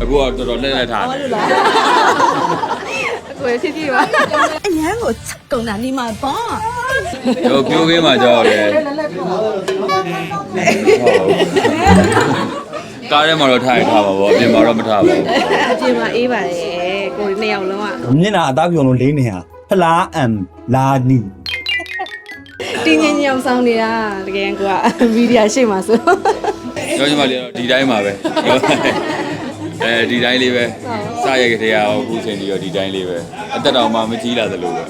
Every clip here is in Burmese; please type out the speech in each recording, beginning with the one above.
အခုကတော်တော်လက်လက်ထားဟောတယ်လို့လားအကိုရဖြစ်ဖြစ်ပါအញ្ញမ်းကိုချက်ကုန်တာနေမှာပေါ့ဟိုပြိုးကင်းမှာကြောက်တယ်ဟုတ်ကားထဲမှာတော့ထားရထားပါဘောအပြင်မှာတော့မထားပါဘူးအပြင်မှာအေးပါတယ်ကိုနှစ်ယောက်လုံးကမျက်နှာအသားပြုံလုံးလေးနေဟာဖလားအမ်လာနီတင်းငင်းညောင်ဆောင်နေတာတကယ်ကိုကဗီဒီယိုရှိမှာဆိုကျောင်းညီမလေးကတော့ဒီတိုင်းပါပဲ အဲဒီတိုင်းလေးပဲစရိုက်ကလေးရောအခုချိန်ကြီးရောဒီတိုင်းလေးပဲအသက်တော်မှမကြီးလာသလိုပဲ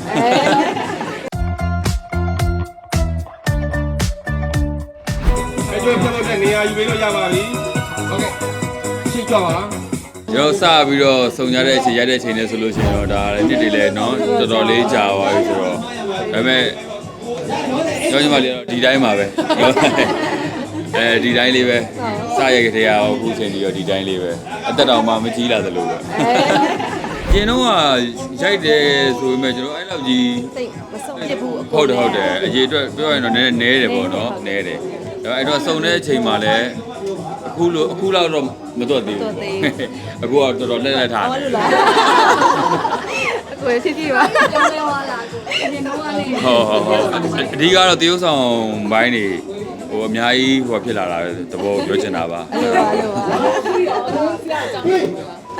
အဲကျွေးပြတ်တဲ့နေရာယူပြီးလို့ရပါပြီဟုတ်ကဲ့ရှင်းကြပါရောစပြီးတော့စုံကြတဲ့အချိန်ရတဲ့အချိန်နဲ့ဆိုလို့ရှိရင်တော့ဒါလည်းနှစ်တွေလည်းနော်တော်တော်လေးကြာသွားပြီဆိုတော့ဒါပေမဲ့ကျောင်းညီမလေးကတော့ဒီတိုင်းပါပဲအဲဒီတိုင်းလေးပဲစ ရိုက်ကလေးရောအခုချိန်ကြီးရောဒီတိုင်းလေးပဲအသက်တော်မှမကြီးလာသလိုပဲကျင်းတော့ရိုက်တယ်ဆိုပေမဲ့ကျွန်တော်အဲ့လောက်ကြီးစိတ်မဆုံးဖြစ်ဘူးအဟုတ်တယ်ဟုတ်တယ်အရေးအတွက်ပြောရရင်တော့နည်းနည်းနဲတယ်ပေါ့နော်နဲတယ်ဒါပေမဲ့အဲ့တော့စုံတဲ့အချိန်မှာလည်းအခုလိုအခုလောက်တော့မတော့သေးဘူးအခုကတော်တော်လက်လက်ထားဟောတယ်လို့လားအကိုရဖြစ်ဖြစ်ပါကျောင်းလဲသွားလာကိုအရင်တော့ကလေဟုတ်ဟုတ်ဟုတ်အဓိကတော့တရုပ်ဆောင်ဘိုင်းနေ ဟိုအများကြီးဟိုဖြစ်လာတာသဘောပြောချင်တာပါအဲ့လိုပါအဲ့လိုပါ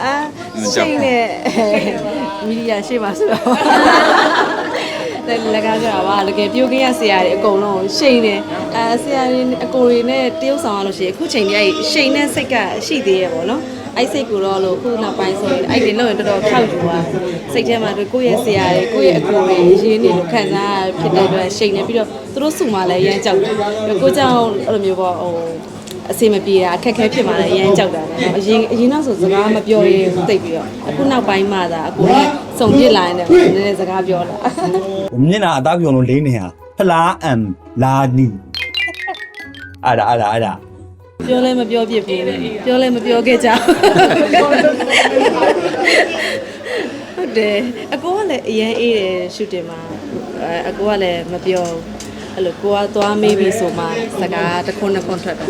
အာရှိနေမီဒီယာရှိမှာဆိုတော့တယ်လကားကြတာပါတကယ်ပြုတ်ကင်းရဆရာတွေအကုန်လုံးရှိနေအဲဆရာတွေအကိုတွေနဲ့တရုပ်ဆောင်ရလို့ရှိရင်အခုချိန်ကြီးအဲ့ရှိနေစိတ်ကရှိသေးရဲ့ပေါ့နော် အဲ့စိတ်ကိုတော့လို့ခုနောက်ပိုင်းဆိုရင်အဲ့ဒီလောက်ရင်တော်တော်ခောက်ယူသွားစိတ်ထဲမှာတို့ကိုယ့်ရဲ့ဆရာတွေကိုယ့်ရဲ့အကိုတွေရင်းနေလို့ခံစားရဖြစ်တဲ့အတွက်ရှိနေပြီးတော့သူတို့စုမှလည်းရမ်းကြောက်တယ်ကိုကြောင့်အဲ့လိုမျိုးပေါ့ဟိုအစီမပြေတာအခက်အခဲဖြစ်မှလည်းအရမ်းကြောက်တာပေါ့နော်အရင်အရင်တော့ဆိုစကားမပြောရင်သိပ်ပြီးတော့အခုနောက်ပိုင်းမှသာအခုလည်းစုံပြစ်လာရင်လည်းနည်းနည်းစကားပြောလာမျက်နှာအသားပြုံလုံးလေးနေဟာဖလားအမ်လာနီအဲ့ဒါအဲ့ဒါအဲ့ဒါ ပြောလဲမပြောပြစ်ဘူးပြောလဲမပြောခဲ့ကြဟုတ်တယ်အကိုကလည်းအရင်အေးတယ်ရှူတင်မှာအဲအကိုကလည်းမပြောအဲ့လိုကိုကသွားမေးပြီဆိုမှစကားတစ်ခွန်းနှစ်ခွန်းထွက်တယ်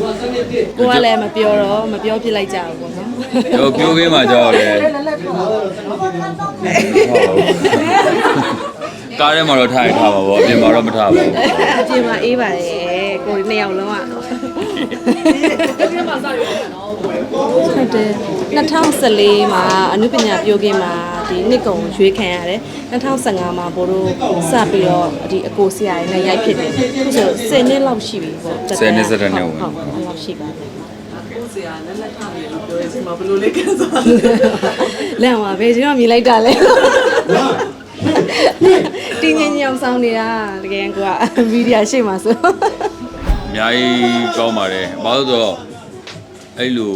ကိုကလည်းမပြောတော့မပြောပြစ်လိုက်ကြဘူးပေါ့နော်ဟိုပြိုးကင်းမှာကြောက်တယ်ကားထဲမှာတော့ထားရထားပါဘောအပြင်မှာတော့မထားပါဘူးအပြင်မှာအေးပါတယ်ကိုနှစ်ယောက်လုံး ကဟုတ်တယ်2014မှာအနုပညာပြိုကင်းမှာဒီနှစ်ကုံရွေးခံရတယ်2015မှာဘို့တို့စပြီးတော့ဒီအကိုဆရာရနဲ့ရိုက်ဖြစ်တယ်အခုဆို10နှစ်လောက်ရှိပြီပေါ့10နှစ်17နှစ်ဝင်ဟုတ်ဟုတ်အဲ့လောက်ရှိပါတယ်ဆရာလက်လက်ထားတယ်လို့ပြောရင်ဒီမှာဘယ်လိုလဲကန်စားလန့်ပါဘယ်ချိန်မှမြင်လိုက်တာလဲတင်းငင်းညောင်ဆောင်နေတာတကယ်ကိုကဗီဒီယိုရှိမှာဆို အများကြီးကောင်းပါတယ်ဘာလို့ဆိုတော့အဲ့လို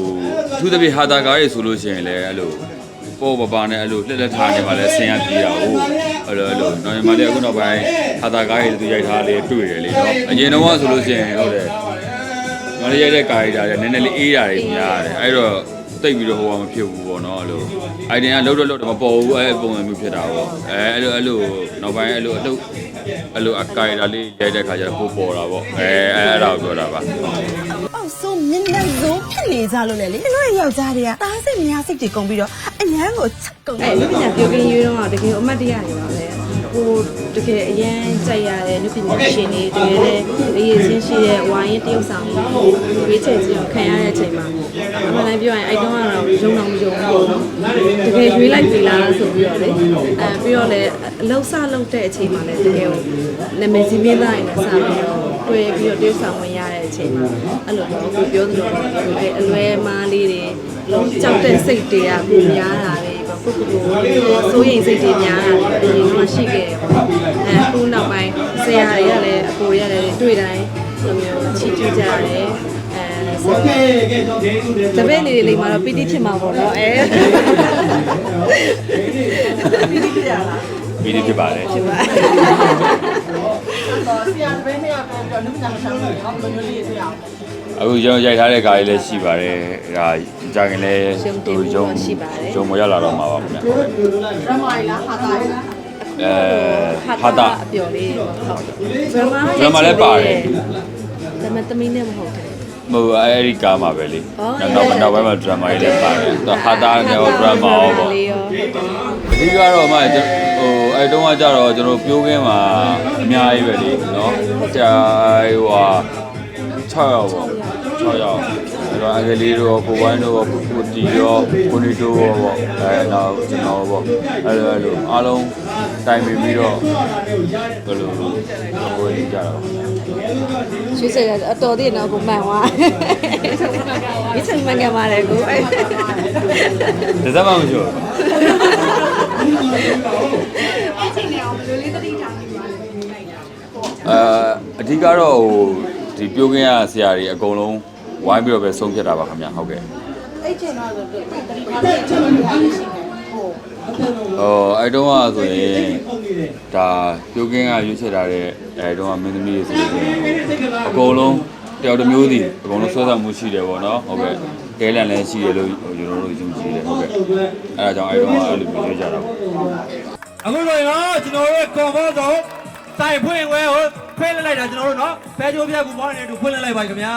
အထူးသဖြင့်ဟာတာကားတွေဆိုလို့ရှိရင်လည်းအဲ့လိုပေါ်ပပနဲ့အဲ့လိုလက်လက်ထားနေမှလည်းဆင်ရပြေးတာဟုတ်အဲ့လိုအဲ့လိုနော်ညီမလေးအခုနောက်ပိုင်းဟာတာကားတွေသူရိုက်ထားလေးတွေ့တယ်လေနော်အရင်တော့ဆိုလို့ရှိရင်ဟုတ်တယ်ညီမလေးရိုက်တဲ့ကာရီတာတွေနည်းနည်းလေးအေးတာတွေများတယ်အဲ့တော့ တိတ်ပြီးတော့ဟိုကမဖြစ်ဘူးပေါ့နော်အဲ့လိုအိုင်ဒင်ကလှုပ်တော့လှုပ်တော့မပေါ်ဘူးအဲ့ပုံစံမျိုးဖြစ်တာပေါ့အဲအဲ့လိုအဲ့လိုနောက်ပိုင်းအဲ့လိုအလုပ်အဲ့လိုအကာရီတာလေးရိုက်တဲ့ခါကျတော့ပိုပေါ်တာပေါ့အဲအဲ့ဒါကိုပြောတာပါအောက်ဆုံးမျက်နှာစိုးဖြစ်နေကြလို့လေလေတို့ရဲ့ယောက်ျားတွေကတားစိတ်များစိတ်တွေကုန်ပြီးတော့အញ្ញမ်းကိုချက်ကုန်အဲ့လူပညာပြောကင်းရေးတော့တကယ်အမှတ်တရနေပါပဲ ကိုတကယ်အရန်ကြိုက်ရတဲ့လူပညာရှင်တွေတကယ်လည်းအရေးချင်းရှိတဲ့ဝိုင်းရင်တရုပ်ဆောင်ကြီးရွေးချယ်ခြင်းခံရတဲ့အချိန်မှာအမှန်တမ်းပြောရင်အဲ့တုန်းကတော့ရုံတော့မယုံဘူးပေါ့နော်တကယ်ရွေးလိုက်ပြီလားဆိုပြီးတော့လေအဲပြီးတော့လည်းအလောက်ဆလောက်တဲ့အချိန်မှာလည်းတကယ်ကိုနာမည်ကြီးမင်းသားရင်းနဲ့စပြီးတော့တွေ့ပြီးတော့တရုပ်ဆောင်ဝင်ရတဲ့အချိန်မှာအဲ့လိုတော့ကိုပြောသလိုပေါ့အလွဲမားလေးတွေလုံးကြောက်တဲ့စိတ်တွေကပုံများတာပဲပေါ့ ကိုကိုကိုစိုးရိမ်စိတ်တွေများတာအရင်ကရှိခဲ့တယ်ပေါ့အဲအခုနောက်ပိုင်းဆရာတွေကလည်းအကိုတွေကလည်းတွေ့တိုင်းဒီမျိုးချီးကျူးကြတယ်အဲတပည့်လေးတွေလိမ္မာတော့ပီတိဖြစ်မှာပေါ့နော်အဲပီတိဖြစ်ရလားပြီးနေဖြစ်ပါတယ်ဖြစ်ပါဆရာတပည့်နှစ်ယောက်တော့လူပညာမဆောင်ဘူးဟောဘယ်လိုလေးတွေ့အောင် အခုကျွန်တော်ရိုက်ထားတဲ့ကားလေးလည်းရှိပါတယ်ဒါကြာခင်လည်းသူရုံရုံမရလာတော့မှာပါခင်ဗျဒရမာလားဟာတာလားအဲဟာဟာတာတာအပျော်လေးဟုတ်ဒရမာဒရမာလည်းပါတယ်ဒါပေမဲ့သမီးနဲ့မဟုတ်ဘူးမဟုတ်အဲ့ဒီကားမှာပဲလေနောက်နောက်ပိုင်းမှာ drama ကြီးလည်းပါတယ်သူဟာတာနဲ့ drama ရောပေါ့လေးရောအဓိကတော့မှကျွန်ဟိုအဲ့တုန်းကကြတော့ကျွန်တော်ပြိုးခင်းမှာအများကြီးပဲလေနော်ကြာဟိုဟာ6ယောက်ပေါ့ 6ယောက်အဲ့တော့အကလေးတို့ကိုဝိုင်းတို့ကိုကိုတီရောကိုနီတိုရောပေါ့အဲနောက်ကျွန်တော်ပေါ့အဲ့လိုအဲ့လိုအားလုံးတိုင်ပြီးပြီးတော့ဘယ်လိုဟိုကြတော့ရွှေစရအတော်သေးတော့ကိုမှန်သွားဒီချိန်မှန်ကန်ပါတယ်ကိုအဲ့ဒါသက်မှမရှိဘူးအာအဓိကတော့ဟိုဒီပြိုးခင်းရဆရာတွေအကုန်လုံး ဝိုင်းပြီးတော့ပဲဆုံးဖြတ်တာပါခင်ဗျဟုတ်ကဲ့အဲ့ချိန်တော့ဆိုတတိပါတဲ့ချိန်တွေရှိတယ်ဟုတ်ဟိုအဲ့တုန်းကဆိုရင်ဒါပြိုးကင်းကရွေးချယ်ထားတဲ့အဲ့တုန်းကမင်းသမီးတွေဆိုရင်အကုန်လုံးတယောက်တစ်မျိုးစီအကုန်လုံးဆွဲဆောင်မှုရှိတယ်ပေါ့နော်ဟုတ်ကဲ့ကဲလန်လည်းရှိတယ်လို့ကျွန်တော်တို့ယူကြည့်တယ်ဟုတ်ကဲ့အဲ့ဒါကြောင့်အဲ့တုန်းကအဲ့လိုမျိုးရွေးကြတာပေါ့အခုဆိုရင်တော့ကျွန်တော်တို့ရဲ့ comfort zone တိုင်ဖွင့်ဝဲကိုဖွင့်လိုက်တာကျွန်တော်တို့နော်ဖဲကြိုးပြကူပေါင်းနေတူဖွင့်လိုက်ပါခင်ဗျာ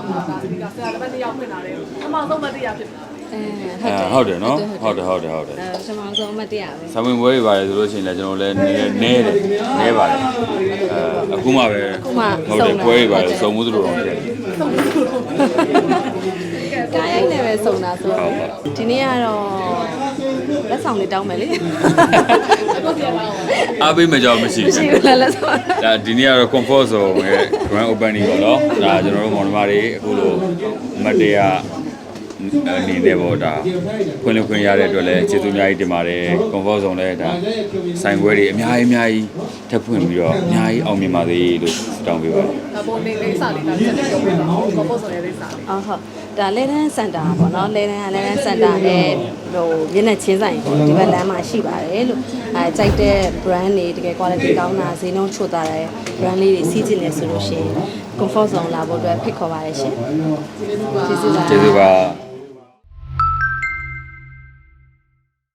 ဒီကဆရာတစ်ပတ်တစ်ယောက်ဖွင့်လာတယ်အမှောင်ဆုံးမတရားဖြစ်တယ်အဲအဲဟုတ်တယ်နော်ဟုတ်တယ်ဟုတ်တယ်ဟုတ်တယ်အဲကျွန်တော်ဆုံးအမတရားပဲဆံဝင်ပွဲတွေပါတယ်ဆိုလို့ရှိရင်လည်းကျွန်တော်လည်းနည်းနည်းတယ်နည်းပါတယ်အဲအခုမှပဲဟုတ်တယ်ပွဲတွေပါတယ်စုံမှုသလိုတော့ဖြစ်တယ်ကားရိုက်နဲ့ပဲစုံတာဆိုဟုတ်ပါဒီနေ့ကတော့လက်ဆောင်လေးတောင်းမယ်လေအားပေးမကြောင်မရှိမရှိဘူးဘူးလားလက်ဆောင်ဒါဒီနေ့ကတော့ comfort zone ရဲ့ grand opening ပေါ့နော်ဒါကျွန်တော်တို့မောင်နှမတွေအခုလိုမတ်တရားအနေနဲ့ပေါ့ဒါခွင့်လွှတ်ခွင့်ရတဲ့အတွက်လည်းကျေးဇူးအများကြီးတင်ပါတယ် comfort zone လည်းဒါဆိုင်ခွဲတွေအများကြီးအများကြီးထပ်ဖွင့်ပြီးတော့အများကြီးအောင်မြင်ပါစေလို့တောင်းပေးပါတယ်ဒါပုံနေလေးစာလေးဒါချက်ပြောပြတာကောပေါ်ဆိုရလေးစာလေးအော်ဟုတ်ဒါလဲတန်းစင်တာပေါ့နော်လဲတန်းကလဲတန်းစင်တာနဲ့ဟိုမျက်နှာချင်းဆိုင်ပေါ့ဒီဘက်လမ်းမှာရှိပါတယ်လို့အဲကြိုက်တဲ့ brand တွေတကယ် quality ကောင်းတာဈေးနှုန်းချိုတာတဲ့ brand လေးတွေစီးကျင်နေဆိုလို့ရှိရင် comfort zone လာဖို့အတွက်ဖိတ်ခေါ်ပါတယ်ရှင်ကျေးဇူးပါကျေးဇူးပါ